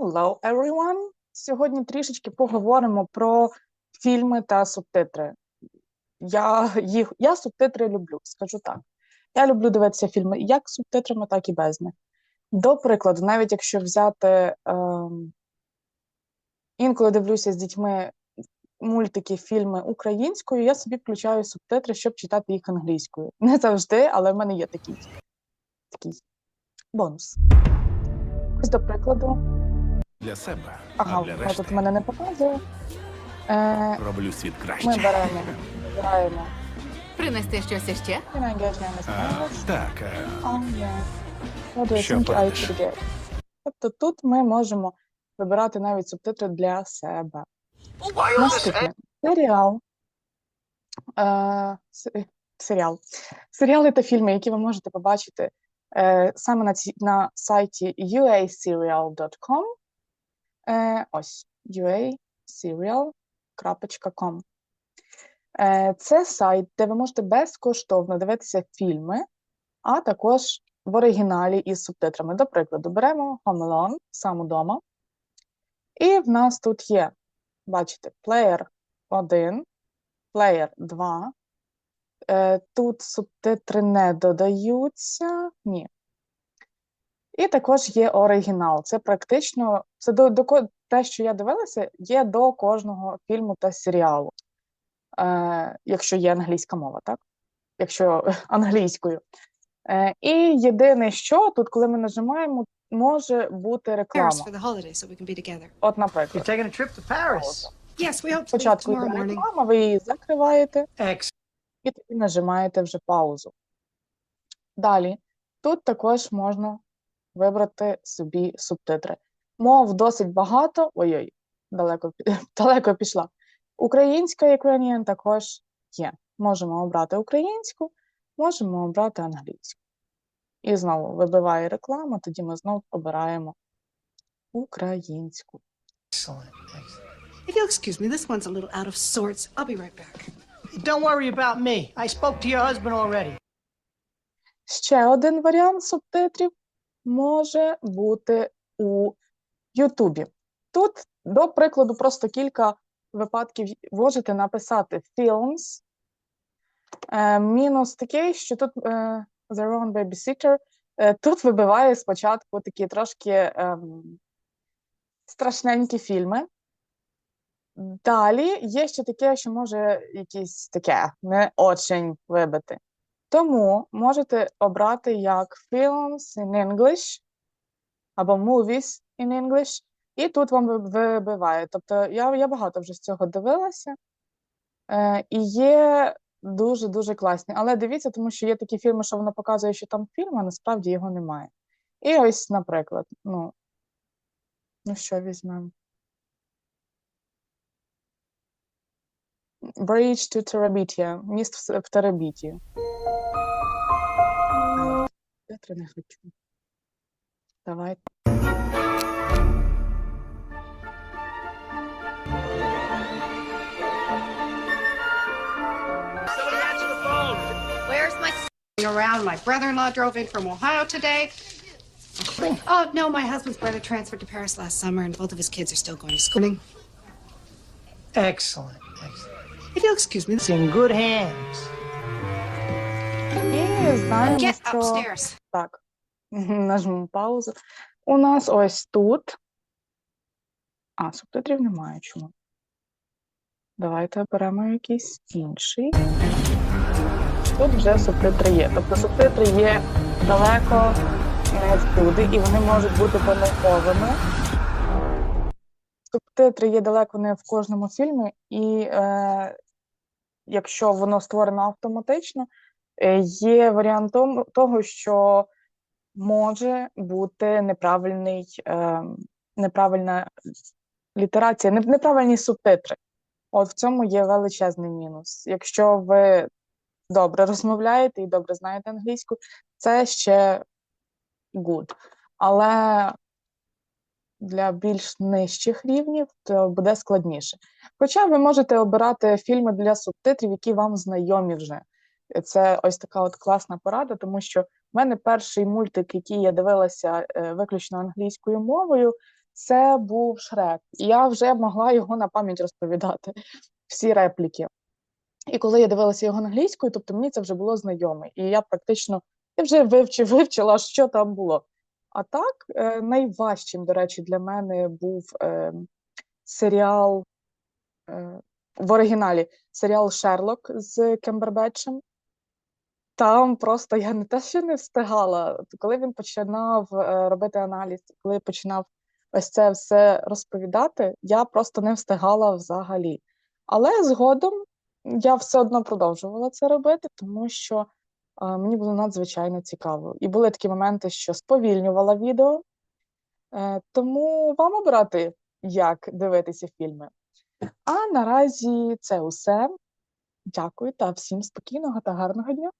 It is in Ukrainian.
Hello, everyone! Сьогодні трішечки поговоримо про фільми та субтитри. Я їх я субтитри люблю, скажу так. Я люблю дивитися фільми як з субтитрами, так і без них. До прикладу, навіть якщо взяти ем, інколи дивлюся з дітьми мультики, фільми українською, я собі включаю субтитри, щоб читати їх англійською. Не завжди, але в мене є такий, такий бонус. Ось до прикладу. Для себе, Ага, а для решти тут в мене не показує. Е, роблю світ краще. ми беремо, вибираємо Принести щось іще? А, так, е, yeah. Що порадиш? Тобто тут ми можемо вибирати навіть субтитри для себе. Наступне. Серіал. Е, серіал. Серіали та фільми, які ви можете побачити е, саме на, ці, на сайті uaserial.com. Е, ось uaserial.com. Е, це сайт, де ви можете безкоштовно дивитися фільми, а також в оригіналі із субтитрами. До прикладу, беремо Home Alone, сам удома. І в нас тут є, бачите, плеєр 1, плеєр 2. Е, тут субтитри не додаються. Ні. І також є оригінал. Це практично це до, до те, що я дивилася, є до кожного фільму та серіалу. Е, якщо є англійська мова, так? Якщо англійською. Е, і єдине, що тут, коли ми нажимаємо, може бути реклама. От, You're наприклад, taking a trip to Paris. Yes, we hope спочатку йде реклама, ви її закриваєте Excellent. і тоді нажимаєте вже паузу. Далі, тут також можна вибрати собі субтитри. Мов досить багато. Ой-ой, далеко, далеко пішла. Українська Ukrainian також є. Можемо обрати українську, можемо обрати англійську. І знову вибиває реклама, тоді ми знову обираємо українську. Excellent. If you'll excuse me, this one's a little out of sorts. I'll be right back. Don't worry about me. I spoke to your husband already. Ще один варіант субтитрів може бути у Ютубі. Тут, до прикладу, просто кілька випадків можете написати films. Е, мінус такий, що тут е, The Wrong Babysitter, е, тут вибиває спочатку такі трошки ем, страшненькі фільми. Далі є ще таке, що може якісь таке не очень вибити. Тому можете обрати як Films in English або Movies in English, і тут вам вибиває. Тобто я, я багато вже з цього дивилася, е, і є дуже-дуже класні. Але дивіться, тому що є такі фільми, що воно показує, що там фільм, а насправді його немає. І ось, наприклад, ну, ну що візьмемо? Bridge to Terabithia, міст в, С- в Терабіті. Тетри не хочу. Давай. Where's my around? My brother-in-law drove in from Ohio today. Oh no, my husband's brother transferred to Paris last summer, and both of his kids are still going to school. Excellent. Excellent. If you'll excuse me, It's in good hands. І знаємо, get що upstairs. Так. Нажму паузу. У нас ось тут. А, субтитрів немає чому. Давайте оберемо якийсь інший. Тут вже субтитри є. Тобто субтитри є далеко не всюди, і вони можуть бути помилковими. Субтитри є далеко не в кожному фільмі, і е, якщо воно створено автоматично, є варіант тому- того, що може бути неправильний, е, неправильна літерація, неправильні субтитри. От в цьому є величезний мінус. Якщо ви добре розмовляєте і добре знаєте англійську, це ще good. Але для більш нижчих рівнів то буде складніше. Хоча ви можете обирати фільми для субтитрів, які вам знайомі вже. Це ось така от класна порада, тому що в мене перший мультик, який я дивилася е, виключно англійською мовою, це був Шрек. І я вже могла його на пам'ять розповідати, всі репліки. І коли я дивилася його англійською, тобто мені це вже було знайоме. І я практично я вже вивчив, вивчила, що там було. А так, е, найважчим, до речі, для мене був е, серіал в оригіналі серіал Шерлок з Кембербетчем. Там просто я не те, що не встигала. Коли він починав е, робити аналіз, коли починав ось це все розповідати, я просто не встигала взагалі. Але згодом я все одно продовжувала це робити, тому що е, мені було надзвичайно цікаво. І були такі моменти, що сповільнювала відео. Е, тому вам обрати, як дивитися фільми. А наразі це усе. Дякую та всім спокійного та гарного дня.